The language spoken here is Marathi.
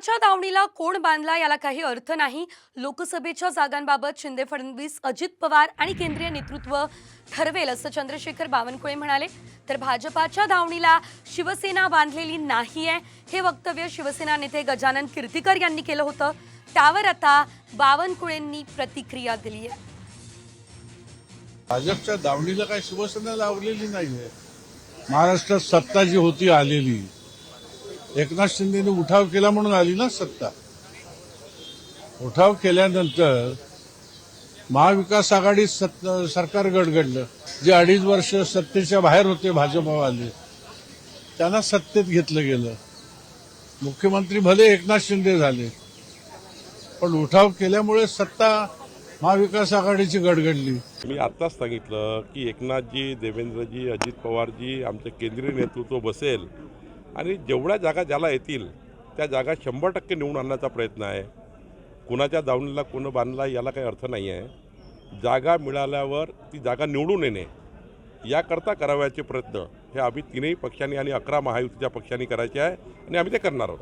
कुणाच्या दावणीला कोण बांधला याला काही अर्थ नाही. लोकसभेच्या जागांबाबत शिंदे फडणवीस अजित पवार आणि केंद्रीय नेतृत्व ठरवेल असं चंद्रशेखर बावनकुळे म्हणाले. तर भाजपाच्या दावणीला शिवसेना बांधलेली नाहीये हे वक्तव्य शिवसेना नेते गजानन कीर्तीकर यांनी केलं होतं. त्यावर आता बावनकुळेंनी प्रतिक्रिया दिली आहे भाजपच्या दावणीला काही शिवसेना लावलेली नाहीये. महाराष्ट्रात सत्ता जी होती आलेली एकनाथ शिंदेने उठाव केला म्हणून आली ना सत्ता. उठाव केल्यानंतर महाविकास आघाडी सत्त- सरकार गडगडलं. जे अडीच वर्ष सत्तेच्या बाहेर होते भाजपवाले त्यांना सत्तेत घेतलं गेलं. मुख्यमंत्री भले एकनाथ शिंदे झाले पण उठाव केल्यामुळे सत्ता महाविकास आघाडीची गडगडली. मी आत्ताच सांगितलं की एकनाथजी देवेंद्रजी अजित पवारजी आमचं केंद्रीय नेतृत्व बसेल. आणि जेवढ्या जागा ज्याला येतील त्या जागा शंभर टक्के निवडून आणण्याचा प्रयत्न आहे. कुणाच्या दावणीला कोण बांधला याला काही अर्थ नाही आहे. जागा मिळाल्यावर ती जागा निवडून येणे याकरता करावयाचे प्रयत्न हे आम्ही तीनही पक्षांनी आणि अकरा महायुतीच्या पक्षांनी करायचे आहे आणि आम्ही ते करणार आहोत.